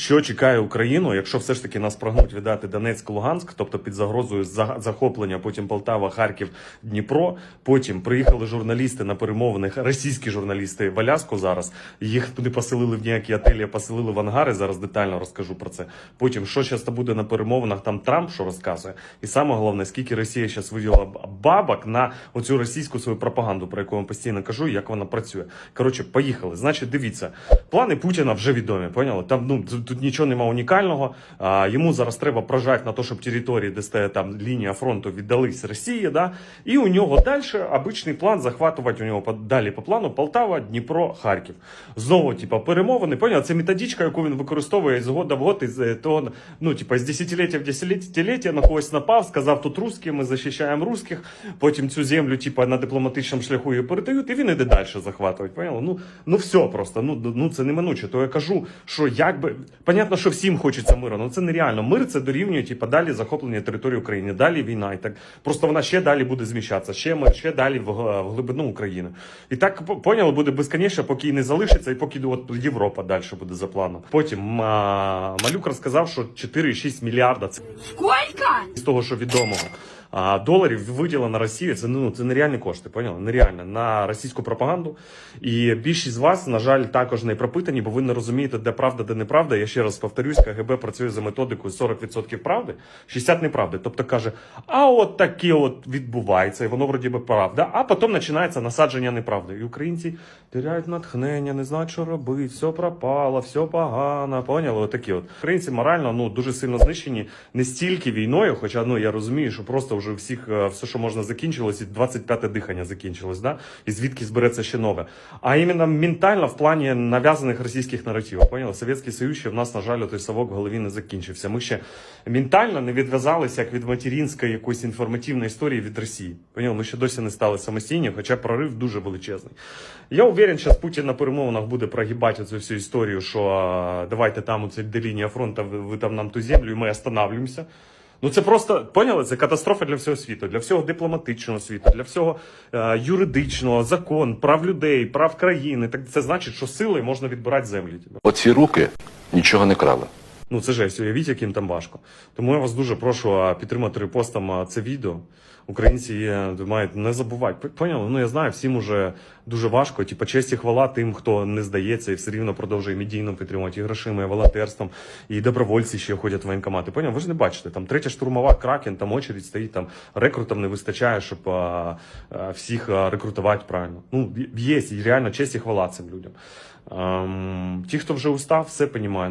Що чекає Україну, якщо все ж таки нас прагнуть віддати Донецьк, Луганськ, тобто під загрозою за- захоплення, потім Полтава, Харків, Дніпро. Потім приїхали журналісти на перемовинах, російські журналісти в Аляску зараз. Їх туди поселили в ніякі отелі, поселили в ангари. Зараз детально розкажу про це. Потім, що зараз буде на перемовинах, там Трамп що розказує. І саме головне, скільки Росія зараз вивела бабок на оцю російську свою пропаганду, про яку я постійно кажу, як вона працює. Коротше, поїхали. Значить, дивіться, плани Путіна вже відомі. Поняли? Там ну тут нічого немає унікального. А, йому зараз треба прожати на те, щоб території, де стоїть там лінія фронту, віддались Росії. Да? І у нього далі обичний план захватувати у нього далі по плану Полтава, Дніпро, Харків. Знову, типа, перемовини. Поняли? Це методичка, яку він використовує з года в год, із е, того, ну, типа, з десятиліття в десятиліття на когось напав, сказав, тут русські, ми захищаємо русських. Потім цю землю, типа, на дипломатичному шляху її передають, і він іде далі захватувати. Поняли? Ну, ну все просто. Ну, ну це неминуче. То я кажу, що якби понятно, що всім хочеться миру, але це нереально. Мир це дорівнює, типа, далі захоплення території України, далі війна. І так просто вона ще далі буде зміщатися, ще мир, ще далі в, в глибину України. І так поняли, буде безконечно, поки не залишиться, і поки от Європа далі буде за планом. Потім а, Малюк розказав, що 4,6 мільярда це Сколько? з того, що відомого. А, доларів виділено на. Це ну це нереальні кошти, поняли? Нереально на російську пропаганду. І більшість з вас, на жаль, також не пропитані, бо ви не розумієте, де правда, де неправда. Я ще раз повторюсь, КГБ працює за методикою 40% правди, 60% неправди. Тобто каже, а от таке от відбувається, і воно вроді би правда. А потім починається насадження неправди. І українці теряють натхнення, не знають, що робити, все пропало, все погано. Поняли? Отакі от українці морально ну дуже сильно знищені не стільки війною, хоча ну я розумію, що просто вже всіх е, все, що можна, закінчилось, і 25-те дихання закінчилось, да? І звідки збереться ще нове. А іменно ментально в плані нав'язаних російських наративів. Поняли? Совєтський Союз ще в нас, на жаль, той совок в голові не закінчився. Ми ще ментально не відв'язалися як від материнської якоїсь інформативної історії від Росії. Поняли? Ми ще досі не стали самостійні, хоча прорив дуже величезний. Я уверен, що Путін на перемовинах буде прогибати цю всю історію, що давайте там оце де лінія фронту, ви, ви там нам ту землю, і ми останавливаємося. Ну це просто поняли? Це катастрофа для всього світу, для всього дипломатичного світу, для всього е, юридичного, закон, прав людей, прав країни. Так це значить, що сили можна відбирати землі. Оці руки нічого не крали. Ну це жесть, уявіть, яким там важко. Тому я вас дуже прошу підтримати репостом це відео. Українці мають не забувати. Поняли? Ну я знаю, всім уже дуже важко. Типа честь і хвала тим, хто не здається і все рівно продовжує медійно підтримувати і грошима, і волонтерством, і добровольці ще ходять в воєнкомати. Поняли? Ви ж не бачите, там третя штурмова кракен, там очередь стоїть, там рекрутам не вистачає, щоб а, а, всіх рекрутувати правильно. Ну, є, реально честь і хвала цим людям. Ті, хто вже устав, все понімає.